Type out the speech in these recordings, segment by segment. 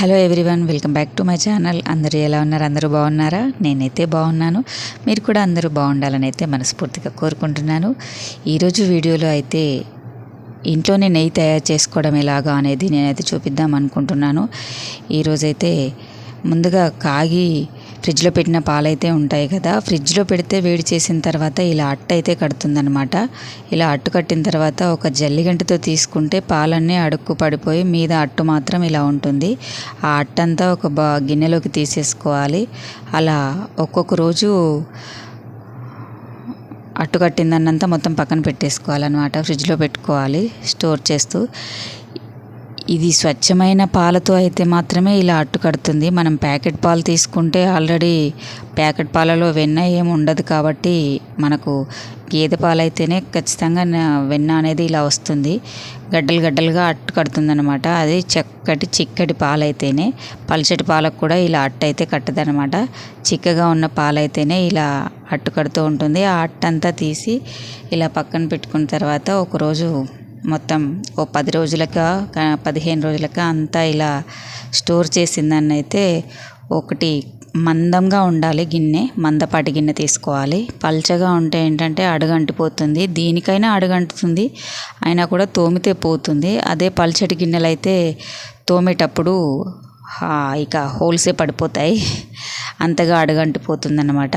Hello everyone welcome back to my channel. అందరూ ఎలా ఉన్నారు? అందరూ బాగున్నారా? నేనైతే బాగున్నాను. మీరు కూడా అందరూ బాగుండాలని అయితే మనస్ఫూర్తిగా కోరుకుంటున్నాను. ఈరోజు వీడియోలో అయితే ఇంట్లోనే నెయ్యి తయారు చేసుకోవడం ఎలాగా అనేది నేనైతే చూపిద్దాం అనుకుంటున్నాను. ఈరోజైతే ముందుగా కాగి ఫ్రిడ్జ్లో పెట్టిన పాలైతే ఉంటాయి కదా. ఫ్రిడ్జ్లో పెడితే వేడి చేసిన తర్వాత ఇలా అట్ట అయితే కడుతుందనమాట ఇలా అట్టు కట్టిన తర్వాత ఒక జల్లిగంటతో తీసుకుంటే పాలన్నీ అడుక్కు పడిపోయి మీద అట్టు మాత్రం ఇలా ఉంటుంది. ఆ అట్టంతా ఒక బా గిన్నెలోకి తీసేసుకోవాలి. అలా ఒక్కొక్క రోజు అట్టు కట్టిందన్నంతా మొత్తం పక్కన పెట్టేసుకోవాలన్నమాట. ఫ్రిడ్జ్లో పెట్టుకోవాలి స్టోర్ చేస్తూ. ఇది స్వచ్ఛమైన పాలతో అయితే మాత్రమే ఇలా అట్టు కడుతుంది మనం ప్యాకెట్ పాలు తీసుకుంటే ఆల్రెడీ ప్యాకెట్ పాలలో వెన్న ఏమి ఉండదు కాబట్టి మనకు గేదె పాలైతేనే ఖచ్చితంగా వెన్న అనేది ఇలా వస్తుంది. గడ్డలు గడ్డలుగా అట్టు కడుతుంది అనమాట అది చక్కటి చిక్కటి పాలైతేనే పల్చటి పాలకు కూడా ఇలా అట్టు అయితే కట్టదనమాట చిక్కగా ఉన్న పాలైతేనే ఇలా అట్టు కడుతూ ఉంటుంది. ఆ అట్టంతా తీసి ఇలా పక్కన పెట్టుకున్న తర్వాత ఒకరోజు మొత్తం ఓ పది రోజులకా పదిహేను రోజులకా అంతా ఇలా స్టోర్ చేసిందాన్ని అయితే ఒకటి మందంగా ఉండాలి గిన్నె మందపాటి గిన్నె తీసుకోవాలి. పల్చగా ఉంటే ఏంటంటే అడుగంటిపోతుంది. దీనికైనా అడుగంటుతుంది అయినా కూడా తోమితే పోతుంది. అదే పల్చటి గిన్నెలు అయితే తోమేటప్పుడు ఇక హోల్సే పడిపోతాయి. అంతగా అడుగంటిపోతుంది అన్నమాట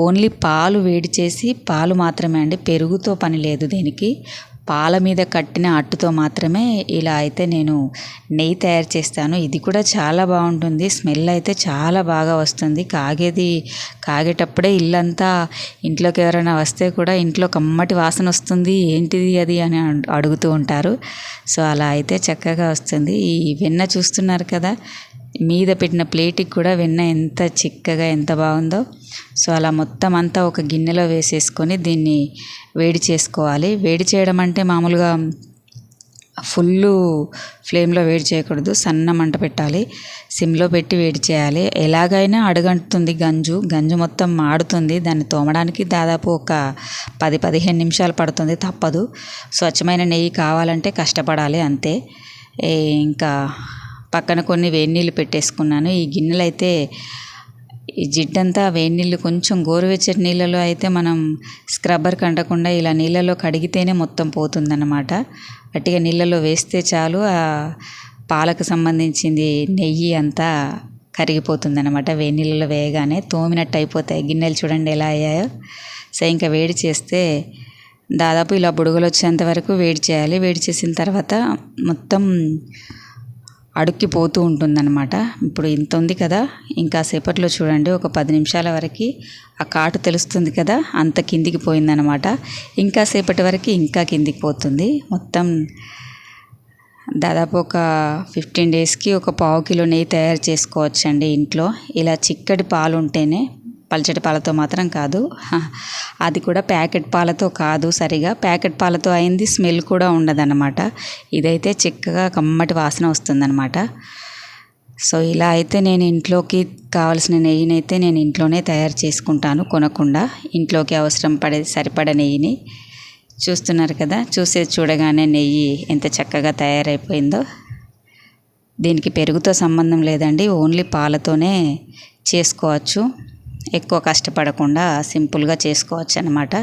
ఓన్లీ పాలు వేడి చేసి పాలు మాత్రమే అండి. పెరుగుతో పని లేదు దీనికి. పాల మీద కట్టిన అట్టుతో మాత్రమే ఇలా అయితే నేను నెయ్యి తయారు చేస్తాను. ఇది కూడా చాలా బాగుంటుంది. స్మెల్ అయితే చాలా బాగా వస్తుంది. కాగేది కాగేటప్పుడే ఇల్లంతా ఇంట్లోకి ఎవరైనా వస్తే కూడా ఇంట్లో కమ్మటి వాసన వస్తుంది. ఏంటిది అది అని అడుగుతూ ఉంటారు. సో అలా అయితే చక్కగా వస్తుంది. ఈ వెన్న చూస్తున్నారు కదా మీద పెట్టిన ప్లేట్కి కూడా వెన్న ఎంత చిక్కగా ఎంత బాగుందో. సో అలా మొత్తం అంతా ఒక గిన్నెలో వేసేసుకొని దీన్ని వేడి చేసుకోవాలి. వేడి చేయడం అంటే మామూలుగా ఫుల్ ఫ్లేమ్లో వేడి చేయకూడదు. సన్న మంట పెట్టాలి. సిమ్లో పెట్టి వేడి చేయాలి. ఎలాగైనా అడుగంటుతుంది గంజు. గంజు మొత్తం మాడుతుంది. దాన్ని తోమడానికి దాదాపు ఒక పది పదిహేను నిమిషాలు పడుతుంది. తప్పదు. స్వచ్ఛమైన నెయ్యి కావాలంటే కష్టపడాలి. అంతే. ఇంకా పక్కన కొన్ని వేడి నీళ్ళు పెట్టేసుకున్నాను. ఈ గిన్నెలు అయితే ఈ జిడ్డంతా వేడి నీళ్ళు కొంచెం గోరువెచ్చటి నీళ్ళలో అయితే మనం స్క్రబ్బర్ కండకుండా ఇలా నీళ్ళలో కడిగితేనే మొత్తం పోతుందన్నమాట. అట్టిగా నీళ్ళలో వేస్తే చాలు ఆ పాలకు సంబంధించింది నెయ్యి అంతా కరిగిపోతుందన్నమాట. వేడి నీళ్ళలో వేయగానే తోమినట్టు అయిపోతాయి. గిన్నెలు చూడండి ఎలా అయ్యాయో. సో ఇంకా వేడి చేస్తే దాదాపు ఇలా బుడగలు వచ్చేంత వరకు వేడి చేయాలి. వేడి చేసిన తర్వాత మొత్తం అడుక్కిపోతూ ఉంటుందన్నమాట. ఇప్పుడు ఇంత ఉంది కదా ఇంకా సేపట్లో చూడండి ఒక పది నిమిషాల వరకు ఆ కాటు తెలుస్తుంది కదా అంత కిందికి పోయిందనమాట ఇంకా సేపటి వరకు ఇంకా కిందికి పోతుంది. మొత్తం దాదాపు ఒక ఫిఫ్టీన్ డేస్కి ఒక పావు కిలో నెయ్యి తయారు చేసుకోవచ్చండి ఇంట్లో. ఇలా చిక్కటి పాలు ఉంటేనే పల్చటి పాలతో మాత్రం కాదు. అది కూడా ప్యాకెట్ పాలతో కాదు సరిగా. ప్యాకెట్ పాలతో అయింది స్మెల్ కూడా ఉండదన్నమాట. ఇదైతే చిక్కగా కమ్మటి వాసన వస్తుందన్నమాట. సో ఇలా అయితే నేను ఇంట్లోకి కావాల్సిన నెయ్యిని అయితే నేను ఇంట్లోనే తయారు చేసుకుంటాను కొనకుండా. ఇంట్లోకి అవసరం పడే సరిపడ నెయ్యిని. చూస్తున్నారు కదా చూసే చూడగానే నెయ్యి ఎంత చక్కగా తయారైపోయిందో. దీనికి పెరుగుతో సంబంధం లేదండి ఓన్లీ పాలతోనే చేసుకోవచ్చు. ఎక్కువ కష్టపడకుండా సింపుల్గా చేసుకోవచ్చు అనమాట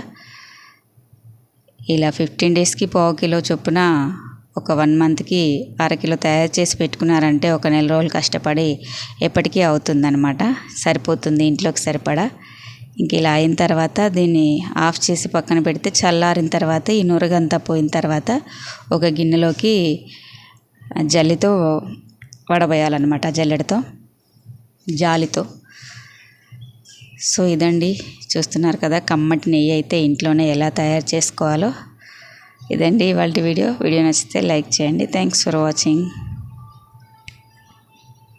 ఇలా ఫిఫ్టీన్ డేస్కి పావు కిలో చొప్పున ఒక వన్ మంత్కి అరకిలో తయారు చేసి పెట్టుకున్నారంటే ఒక నెల రోజులు కష్టపడి ఎప్పటికీ అవుతుందన్నమాట. సరిపోతుంది ఇంట్లోకి సరిపడా. ఇంక ఇలా అయిన తర్వాత దీన్ని ఆఫ్ చేసి పక్కన పెడితే చల్లారిన తర్వాత ఈ నురగంతా పోయిన తర్వాత ఒక గిన్నెలోకి జల్లితో వడబోయాలన్నమాట జల్లెడతో జాలితో. సో ఇదండి చూస్తున్నారు కదా కమ్మటి నెయ్యి అయితే ఇంట్లోనే ఎలా తయారు చేసుకోవాలో. ఇదండి ఇవాళ వీడియో. వీడియో నచ్చితే లైక్ చేయండి. Thanks for watching.